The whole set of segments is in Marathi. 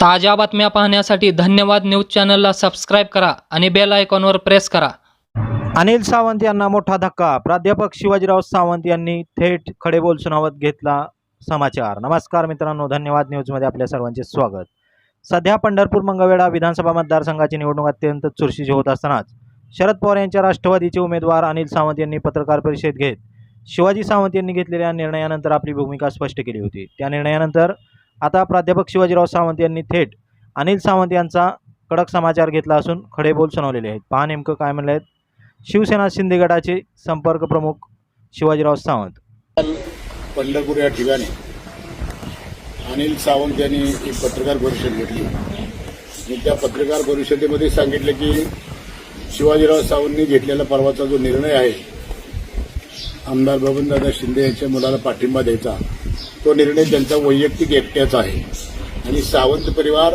ताज्या बातम्या पाहण्यासाठी धन्यवाद न्यूज चॅनलला सबस्क्राईब करा आणि बेल आयकॉनवर प्रेस करा. अनिल सावंत यांना मोठा धक्का. प्राध्यापक शिवाजीराव सावंत यांनी थेट खडेबोल सुनावत घेतला समाचार. नमस्कार मित्रांनो धन्यवाद न्यूजमध्ये आपल्या सर्वांचे स्वागत. सध्या पंढरपूर मंगळवेढा विधानसभा मतदारसंघाची निवडणूक अत्यंत चुरशीची होत असतानाच शरद पवार यांच्या राष्ट्रवादीचे उमेदवार अनिल सावंत यांनी पत्रकार परिषद घेत शिवाजी सावंत यांनी घेतलेल्या निर्णयानंतर आपली भूमिका स्पष्ट केली होती. त्या निर्णयानंतर आता प्राध्यापक शिवाजीराव सावंत यांनी थेट अनिल सावंत यांचा कडक समाचार घेतला असून खडे बोल सुनावलेले आहेत. पहा नेमकं काय म्हणले आहेत शिवसेना शिंदे गटाचे संपर्क प्रमुख शिवाजीराव सावंत. पंढरपूर या ठिकाणी अनिल सावंत यांनी एक पत्रकार परिषद घेतली. आणि त्या पत्रकार परिषदेमध्ये सांगितलं की शिवाजीराव सावंतनी घेतलेला परवाचा जो निर्णय आहे आमदार बबनदादा शिंदे यांच्या मुलाला पाठिंबा द्यायचा तो निर्णय त्यांचा वैयक्तिक एकट्याचा आहे. आणि सावंत परिवार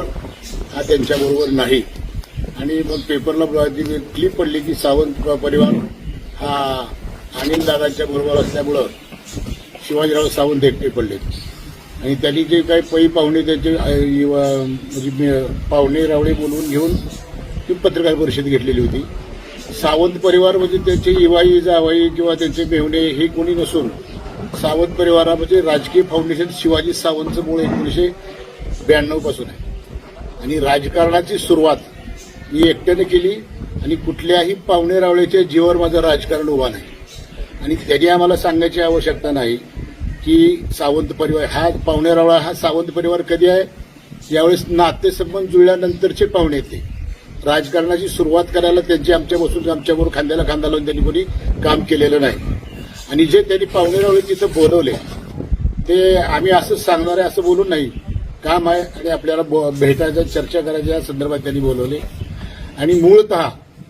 हा त्यांच्याबरोबर नाही. आणि मग पेपरला क्लिप पडली की सावंत परिवार हा अनिल बरोबर असल्यामुळं शिवाजीराव सावंत एकटे पडले. आणि त्यांनी जे काही पै पाहुणे त्याचे म्हणजे पाहुणे रावळे बोलवून घेऊन ती पत्रकार परिषद घेतलेली होती. सावंत परिवार म्हणजे त्यांचे इवाई जावाई किंवा त्यांचे मेहणे हे कोणी नसून सावंत परिवारामध्ये म्हणजे राजकीय फाउंडेशन शिवाजी सावंतचं मूळ एकोणीसशे ब्याण्णवपासून आहे. आणि राजकारणाची सुरुवात मी एकट्याने केली आणि कुठल्याही पाहुणे रावळ्याच्या जीवर माझं राजकारण उभा नाही. आणि त्यांनी आम्हाला सांगण्याची आवश्यकता नाही की सावंत परिवार हा पाहुणे रावळा हा सावंत परिवार कधी आहे? यावेळेस नातेसंबंध जुळल्यानंतरचे पाहुणे येते राजकारणाची सुरुवात करायला त्यांची आमच्यापासून आमच्याबरोबर खांद्याला खांदा लावून त्यांनी कोणी काम केलेलं नाही. आणि जे त्यांनी पाहुणे तिथं बोलवले. ते आम्ही असं सांगणार आहे असं बोलून नाही. काम आहे आणि आपल्याला भेटायचं चर्चा करायच्या या संदर्भात त्यांनी बोलवले. आणि मूळत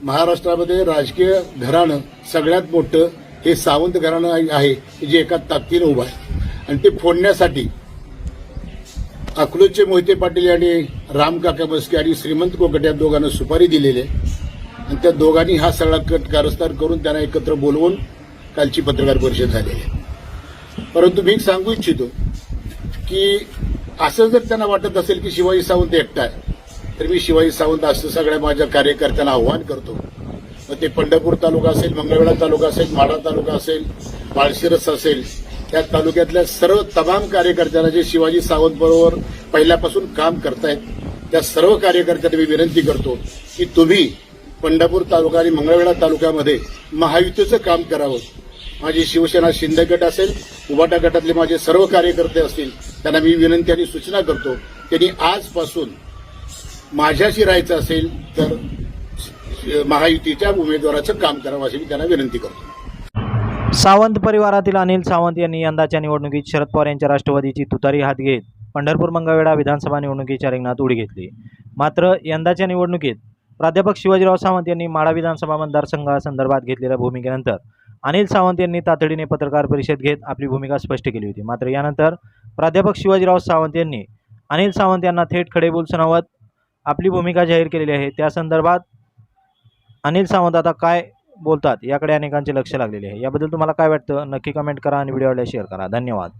महाराष्ट्रामध्ये राजकीय घराणं सगळ्यात मोठं हे सावंत घराणं आहे की जे एका ताकदीनं उभं आहे. आणि ते फोडण्यासाठी अकलूजचे मोहिते पाटील यांनी राम काका बसके आणि श्रीमंत कोकट या दोघांना सुपारी दिलेली आहे. आणि त्या दोघांनी हा सगळा कट कारस्थान करून त्यांना एकत्र बोलवून कालची पत्रकार परिषद झालेली आहे. परंतु मी सांगू इच्छितो की असं जर त्यांना वाटत असेल की शिवाजी सावंत एकटा आहे तर मी शिवाजी सावंत असं सगळ्या माझ्या कार्यकर्त्यांना आव्हान करतो. मग ते पंढरपूर तालुका असेल मंगळवेढा तालुका असेल माढा तालुका असेल माळशिरस असेल त्या तालुक्यातल्या सर्व तमाम कार्यकर्त्यांना जे शिवाजी सावंत बरोबर पहिल्यापासून काम करतायत त्या सर्व कार्यकर्त्यांना मी विनंती करतो की तुम्ही पंढरपूर तालुका आणि मंगळवेढा तालुक्यामध्ये महायुतीचं काम करावं. माझी शिवसेना शिंदे गट असेल उबाटा गटातले माझे सर्व कार्यकर्ते असतील त्यांना मी विनंती आणि सूचना करतो त्यांनी आजपासून माझ्याशी राहायचं असेल तर महायुतीच्या उमेदवाराचं काम करावं अशी मी त्यांना विनंती करतो. सावंत परिवारातील अनिल सावंत यांनी यंदाच्या निवडणुकीत शरद पवार यांच्या राष्ट्रवादीची तुतारी हात घेत पंढरपूर मंगळवेढा विधानसभा निवडणुकीच्या रिंगणात उडी घेतली. मात्र यंदाच्या निवडणुकीत प्राध्यापक शिवाजीराव सावंत यांनी माळा विधानसभा मतदारसंघासंदर्भात घेतलेल्या भूमिकेनंतर अनिल सावंत यांनी तातडीने पत्रकार परिषद घेत आपली भूमिका स्पष्ट केली होती. मात्र यानंतर प्राध्यापक शिवाजीराव सावंत यांनी अनिल सावंत यांना थेट खडेबोल सुनावत आपली भूमिका जाहीर केलेली आहे. त्या संदर्भात अनिल सावंत आता काय बोलतात. याकडे अनेकांचे लक्ष लागलेले आहे. याबद्दल तुम्हाला काय वाटतं? नक्की कमेंट करा आणि व्हिडिओला शेअर करा. धन्यवाद.